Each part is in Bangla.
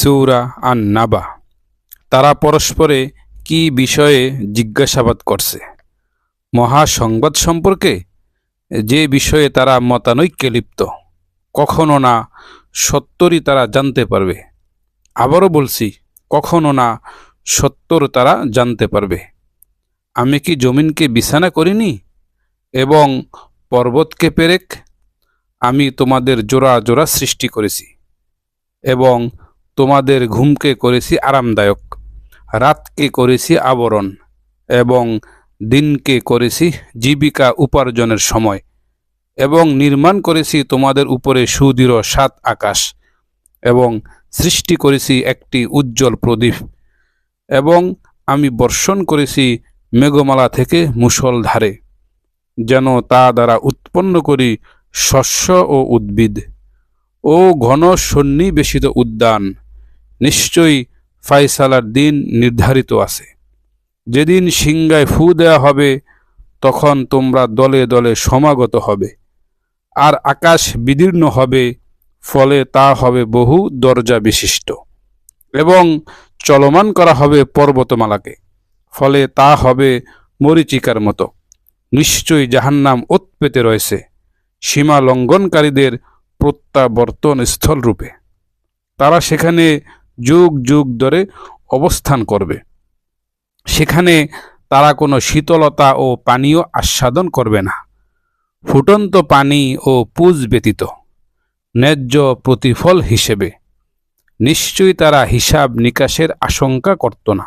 সুরা আন নাবা তারা পরস্পরে কি বিষয়ে জিজ্ঞাসাবাদ করছে? মহা সংবাদ সম্পর্কে যে বিষয়ে তারা মতানৈক্যে লিপ্ত, কখনো না সত্তরই তারা জানতে পারবে। আবারও বলছি, কখনো না সত্তর তারা জানতে পারবে। আমি কি জমিনকে বিছানা করিনি এবং পর্বতকে পেরেক? আমি তোমাদের জোড়া জোড়া সৃষ্টি করেছি এবং তোমাদের ঘুমকে করেছি আরামদায়ক, রাতকে করেছি আবরণ এবং দিনকে করেছি জীবিকা উপার্জনের সময় এবং নির্মাণ করেছি তোমাদের উপরে সুদৃঢ় সাত আকাশ এবং সৃষ্টি করেছি একটি উজ্জ্বল প্রদীপ এবং আমি বর্ষণ করেছি মেঘমালা থেকে মুষলধারে যেন তা দ্বারা উৎপন্ন করি শস্য ও উদ্ভিদ ও ঘন সন্নিবেশিত উদ্যান। নিশ্চয়ই ফাইসালার দিন নির্ধারিত আছে। যেদিন সিংগায় ফু দেয়া হবে, তখন তোমরা দলে দলে সমাগত হবে। আর আকাশ বিদীর্ণ হবে, ফলে তা হবে বহু দরজা বিশিষ্ট। এবং চলমান করা হবে পর্বতমালাকে, ফলে তা হবে মরিচিকার মতো। নিশ্চয়ই জাহান্নাম উৎপেতে রয়েছে, সীমা লঙ্ঘনকারীদের প্রত্যাবর্তন স্থল রূপে। তারা সেখানে যুগ যুগ ধরে অবস্থান করবে। সেখানে তারা কোনো শীতলতা ও পানীয় আস্বাদন করবে না। ফুটন্ত পানি ও পুজ ব্যতীত, ন্যায্য প্রতিফল হিসেবে। নিশ্চয়ই তারা হিসাব নিকাশের আশঙ্কা করত না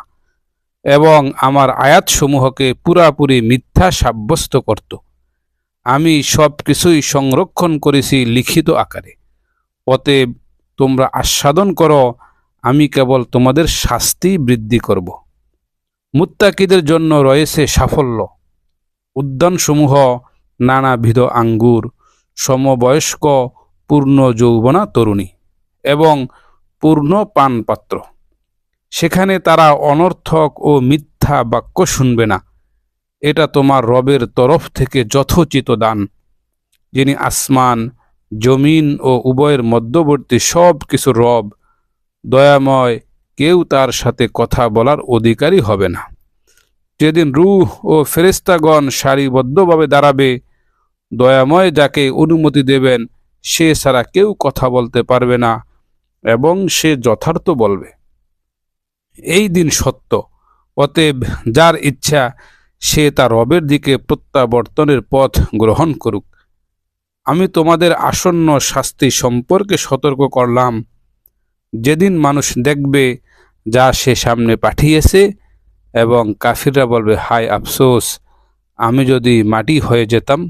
এবং আমার আয়াতসমূহকে পুরাপুরি মিথ্যা সাব্যস্ত করত। আমি সব কিছুই সংরক্ষণ করেছি লিখিত আকারে। অতএব তোমরা আস্বাদন করো আমি কেবল তোমাদের শাস্তি বৃদ্ধি করব। মুত্তাকিদের জন্য রয়েছে সাফল্য। উদ্যানসমূহ নানাবিধ আঙ্গুর, সমবয়স্ক, পূর্ণ যৌবনা তরুণী এবং পূর্ণ পানপাত্র। সেখানে তারা অনর্থক ও মিথ্যা বাক্য শুনবে না। এটা তোমার রবের তরফ থেকে যথোচিত দান, যিনি আসমান, জমিন ও উভয়ের মধ্যবর্তী সব কিছু রব দয়াময়, কেউ তার সাথে কথা বলার অধিকারী হবে না। যেদিন রুহ ও ফেরেস্তাগণ সারিবদ্ধভাবে দাঁড়াবে, দয়াময় যাকে অনুমতি দেবেন, সে ছাড়া কেউ কথা বলতে পারবে না এবং সে যথার্থ বলবে। এই দিন সত্য, অতএব যার ইচ্ছা, সে তার রবের দিকে প্রত্যাবর্তনের পথ গ্রহণ করুক। আমি তোমাদের আসন্ন শাস্তি সম্পর্কে সতর্ক করলাম যেদিন মানুষ দেখবে যা সে সামনে পাঠিয়েছে এবং কাফিররা বলবে, হায় আফসোস, আমি যদি মাটি হয়ে যেতাম